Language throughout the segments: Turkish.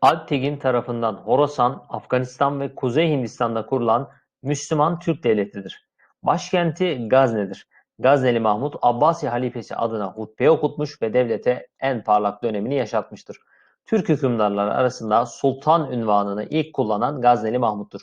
Alptekin tarafından Horasan, Afganistan ve Kuzey Hindistan'da kurulan Müslüman Türk devletidir. Başkenti Gazne'dir. Gazneli Mahmut, Abbasi halifesi adına hutbe okutmuş ve devlete en parlak dönemini yaşatmıştır. Türk hükümdarları arasında sultan ünvanını ilk kullanan Gazneli Mahmut'tur.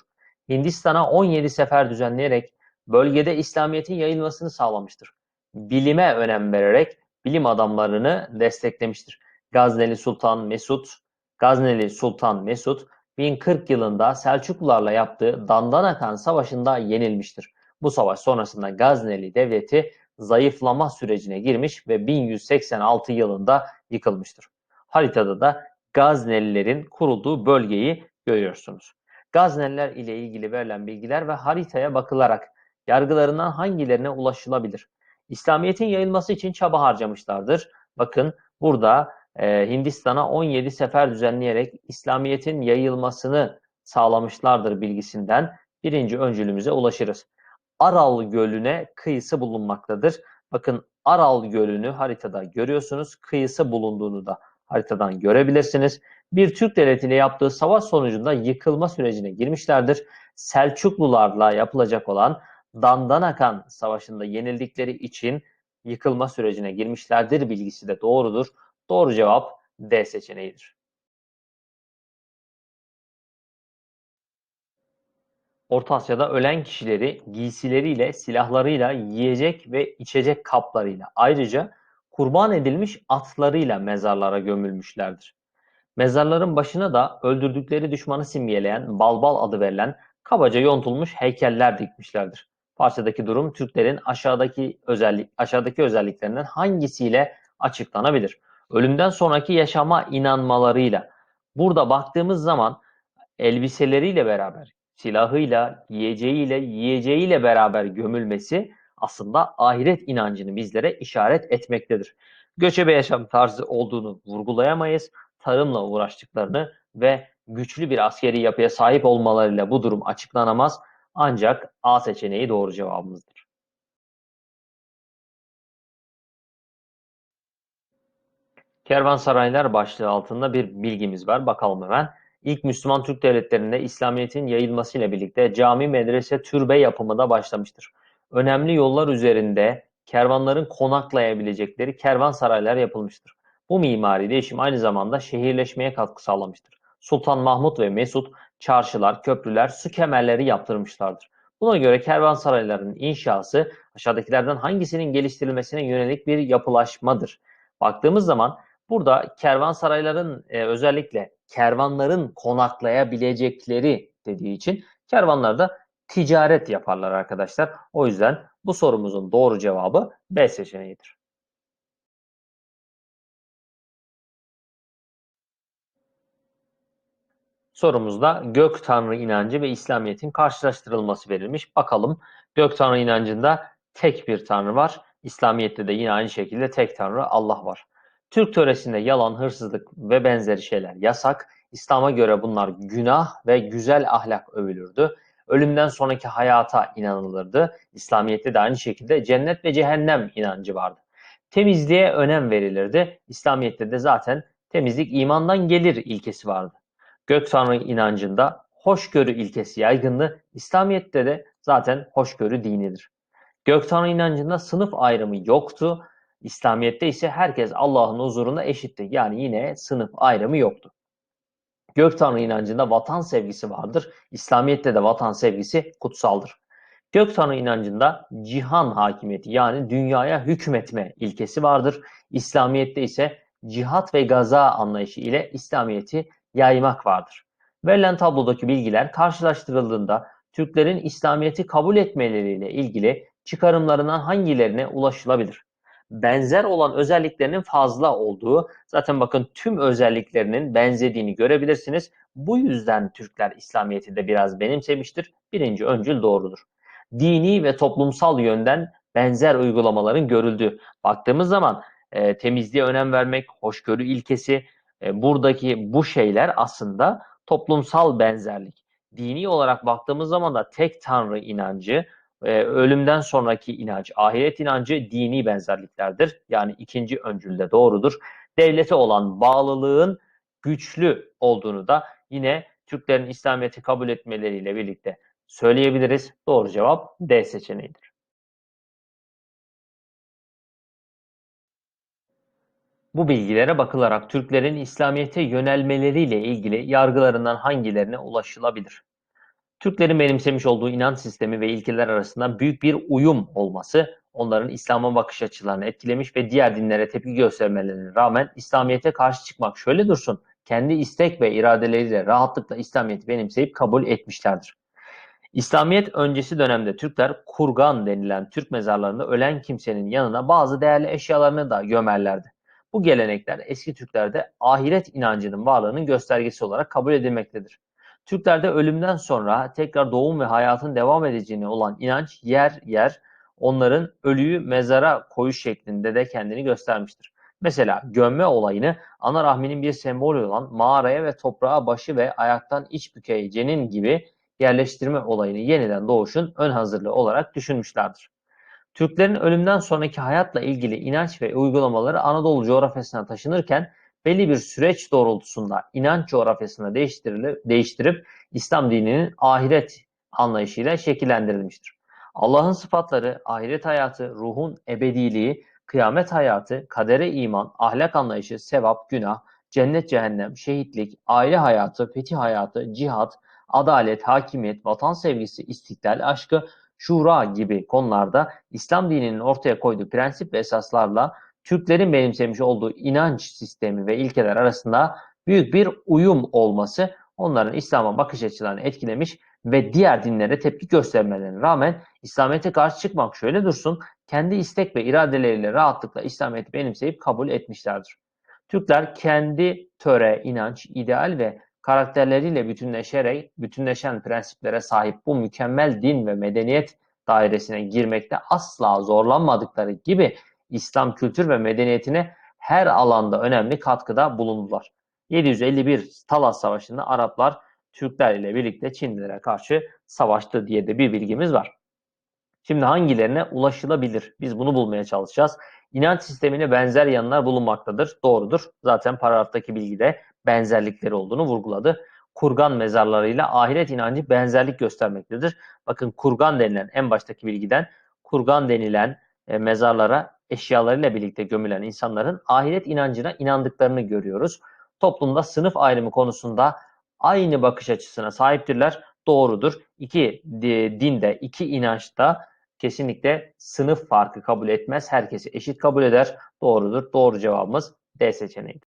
Hindistan'a 17 sefer düzenleyerek bölgede İslamiyet'in yayılmasını sağlamıştır. Bilime önem vererek bilim adamlarını desteklemiştir. Gazneli Sultan Mesut, Gazneli Sultan Mesut 1040 yılında Selçuklularla yaptığı Dandanakan Savaşı'nda yenilmiştir. Bu savaş sonrasında Gazneli Devleti zayıflama sürecine girmiş ve 1186 yılında yıkılmıştır. Haritada da Gaznelilerin kurulduğu bölgeyi görüyorsunuz. Gazneliler ile ilgili verilen bilgiler ve haritaya bakılarak yargılarından hangilerine ulaşılabilir? İslamiyet'in yayılması için çaba harcamışlardır. Bakın burada e, Hindistan'a 17 sefer düzenleyerek İslamiyet'in yayılmasını sağlamışlardır bilgisinden birinci öncülümüze ulaşırız. Aral Gölü'ne kıyısı bulunmaktadır. Bakın Aral Gölü'nü haritada görüyorsunuz. Kıyısı bulunduğunu da haritadan görebilirsiniz. Bir Türk devletiyle yaptığı savaş sonucunda yıkılma sürecine girmişlerdir. Selçuklularla yapılacak olan Dandanakan Savaşı'nda yenildikleri için yıkılma sürecine girmişlerdir bilgisi de doğrudur. Doğru cevap D seçeneğidir. Orta Asya'da ölen kişileri giysileriyle, silahlarıyla, yiyecek ve içecek kaplarıyla ayrıca kurban edilmiş atlarıyla mezarlara gömülmüşlerdir. Mezarların başına da öldürdükleri düşmanı simgeleyen balbal adı verilen kabaca yontulmuş heykeller dikmişlerdir. Parçadaki durum Türklerin aşağıdaki özellik aşağıdaki özelliklerinden hangisiyle açıklanabilir? Ölümden sonraki yaşama inanmalarıyla. Burada baktığımız zaman elbiseleriyle beraber, silahıyla, yiyeceğiyle, yiyeceğiyle beraber gömülmesi aslında ahiret inancını bizlere işaret etmektedir. Göçebe yaşam tarzı olduğunu vurgulayamayız. Tarımla uğraştıklarını ve güçlü bir askeri yapıya sahip olmalarıyla bu durum açıklanamaz. Ancak A seçeneği doğru cevabımızdır. Kervansaraylar başlığı altında bir bilgimiz var. Bakalım hemen. İlk Müslüman Türk devletlerinde İslamiyet'in yayılmasıyla birlikte cami, medrese, türbe yapımı da başlamıştır. Önemli yollar üzerinde kervanların konaklayabilecekleri kervansaraylar yapılmıştır. Bu mimari değişim aynı zamanda şehirleşmeye katkı sağlamıştır. Sultan Mahmut ve Mesut çarşılar, köprüler, su kemerleri yaptırmışlardır. Buna göre kervansarayların inşası aşağıdakilerden hangisinin geliştirilmesine yönelik bir yapılaşmadır? Baktığımız zaman burada kervansarayların e, özellikle kervanların konaklayabilecekleri dediği için kervanlarda ticaret yaparlar arkadaşlar. O yüzden bu sorumuzun doğru cevabı B seçeneğidir. Sorumuzda gök tanrı inancı ve İslamiyet'in karşılaştırılması verilmiş. Bakalım gök tanrı inancında tek bir tanrı var. İslamiyet'te de yine aynı şekilde tek tanrı Allah var. Türk töresinde yalan, hırsızlık ve benzeri şeyler yasak. İslam'a göre bunlar günah ve güzel ahlak övülürdü. Ölümden sonraki hayata inanılırdı. İslamiyet'te de aynı şekilde cennet ve cehennem inancı vardı. Temizliğe önem verilirdi. İslamiyet'te de zaten temizlik imandan gelir ilkesi vardı. Gök Tanrı inancında hoşgörü ilkesi yaygındı. İslamiyet'te de zaten hoşgörü dinidir. Gök Tanrı inancında sınıf ayrımı yoktu. İslamiyet'te ise herkes Allah'ın huzurunda eşitti. Yani yine sınıf ayrımı yoktu. Gök Tanrı inancında vatan sevgisi vardır. İslamiyet'te de vatan sevgisi kutsaldır. Gök Tanrı inancında cihan hakimiyeti yani dünyaya hükmetme ilkesi vardır. İslamiyet'te ise cihat ve gaza anlayışı ile İslamiyet'i yaymak vardır. Verilen tablodaki bilgiler karşılaştırıldığında Türklerin İslamiyet'i kabul etmeleriyle ilgili çıkarımlarından hangilerine ulaşılabilir? Benzer olan özelliklerinin fazla olduğu, zaten bakın tüm özelliklerinin benzediğini görebilirsiniz. Bu yüzden Türkler İslamiyet'i de biraz benimsemiştir. Birinci öncül doğrudur. Dini ve toplumsal yönden benzer uygulamaların görüldüğü. Baktığımız zaman e, temizliğe önem vermek, hoşgörü ilkesi, e, buradaki bu şeyler aslında toplumsal benzerlik. Dini olarak baktığımız zaman da tek tanrı inancı, e, ölümden sonraki inanç, ahiret inancı dini benzerliklerdir. Yani ikinci öncülde doğrudur. Devlete olan bağlılığın güçlü olduğunu da yine Türklerin İslamiyet'i kabul etmeleriyle birlikte söyleyebiliriz. Doğru cevap D seçeneğidir. Bu bilgilere bakılarak Türklerin İslamiyet'e yönelmeleriyle ilgili yargılarından hangilerine ulaşılabilir? Türklerin benimsemiş olduğu inanç sistemi ve ilkeler arasında büyük bir uyum olması onların İslam'a bakış açılarını etkilemiş ve diğer dinlere tepki göstermelerine rağmen İslamiyet'e karşı çıkmak şöyle dursun, kendi istek ve iradeleriyle rahatlıkla İslamiyet'i benimseyip kabul etmişlerdir. İslamiyet öncesi dönemde Türkler kurgan denilen Türk mezarlarında ölen kimsenin yanına bazı değerli eşyalarını da gömerlerdi. Bu gelenekler eski Türklerde ahiret inancının varlığının göstergesi olarak kabul edilmektedir. Türklerde ölümden sonra tekrar doğum ve hayatın devam edeceğine olan inanç yer yer onların ölüyü mezara koyuş şeklinde de kendini göstermiştir. Mesela gömme olayını ana rahminin bir sembolü olan mağaraya ve toprağa başı ve ayaktan iç bükeyeceğinin gibi yerleştirme olayını yeniden doğuşun ön hazırlığı olarak düşünmüşlerdir. Türklerin ölümden sonraki hayatla ilgili inanç ve uygulamaları Anadolu coğrafyasına taşınırken belli bir süreç doğrultusunda inanç coğrafyasına değiştirip İslam dininin ahiret anlayışıyla şekillendirilmiştir. Allah'ın sıfatları, ahiret hayatı, ruhun ebediliği, kıyamet hayatı, kadere iman, ahlak anlayışı, sevap, günah, cennet, cehennem, şehitlik, aile hayatı, fetih hayatı, cihat, adalet, hakimiyet, vatan sevgisi, istiklal aşkı, şura gibi konularda İslam dininin ortaya koyduğu prensip ve esaslarla Türklerin benimsemiş olduğu inanç sistemi ve ilkeler arasında büyük bir uyum olması onların İslam'a bakış açılarını etkilemiş ve diğer dinlere tepki göstermelerine rağmen İslamiyet'e karşı çıkmak şöyle dursun, kendi istek ve iradeleriyle rahatlıkla İslamiyet'i benimseyip kabul etmişlerdir. Türkler kendi töre, inanç, ideal ve karakterleriyle bütünleşerek, bütünleşen prensiplere sahip bu mükemmel din ve medeniyet dairesine girmekte asla zorlanmadıkları gibi İslam kültür ve medeniyetine her alanda önemli katkıda bulundular. 751 Talas Savaşı'nda Araplar Türkler ile birlikte Çinlilere karşı savaştı diye de bir bilgimiz var. Şimdi hangilerine ulaşılabilir? Biz bunu bulmaya çalışacağız. İnanç sistemine benzer yanlar bulunmaktadır. Doğrudur. Zaten paragraftaki bilgide benzerlikleri olduğunu vurguladı. Kurgan mezarlarıyla ahiret inancı benzerlik göstermektedir. Bakın kurgan denilen en baştaki bilgiden kurgan denilen e, mezarlara eşyalarıyla birlikte gömülen insanların ahiret inancına inandıklarını görüyoruz. Toplumda sınıf ayrımı konusunda aynı bakış açısına sahiptirler. Doğrudur. İki dinde, iki inançta kesinlikle sınıf farkı kabul etmez. Herkesi eşit kabul eder. Doğrudur. Doğru cevabımız D seçeneği.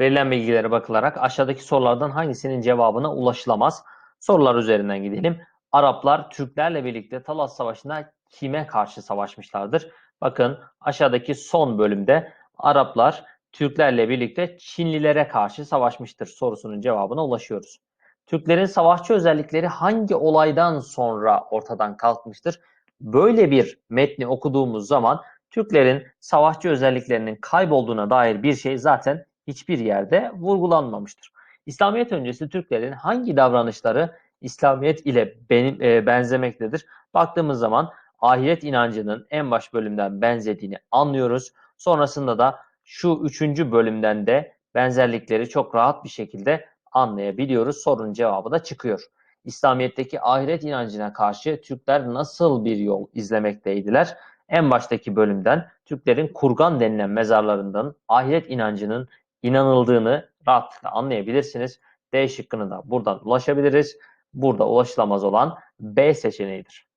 Verilen bilgilere bakılarak aşağıdaki sorulardan hangisinin cevabına ulaşılamaz? Sorular üzerinden gidelim. Araplar Türklerle birlikte Talas Savaşı'nda kime karşı savaşmışlardır? Bakın aşağıdaki son bölümde Araplar Türklerle birlikte Çinlilere karşı savaşmıştır sorusunun cevabına ulaşıyoruz. Türklerin savaşçı özellikleri hangi olaydan sonra ortadan kalkmıştır? Böyle bir metni okuduğumuz zaman Türklerin savaşçı özelliklerinin kaybolduğuna dair bir şey zaten hiçbir yerde vurgulanmamıştır. İslamiyet öncesi Türklerin hangi davranışları İslamiyet ile benim, e, benzemektedir? Baktığımız zaman ahiret inancının en baş bölümden benzediğini anlıyoruz. Sonrasında da şu üçüncü bölümden de benzerlikleri çok rahat bir şekilde anlayabiliyoruz. Sorunun cevabı da çıkıyor. İslamiyet'teki ahiret inancına karşı Türkler nasıl bir yol izlemekteydiler? En baştaki bölümden Türklerin kurgan denilen mezarlarından ahiret inancının inanıldığını rahatlıkla anlayabilirsiniz. D şıkkını da buradan ulaşabiliriz. Burada ulaşılamaz olan B seçeneğidir.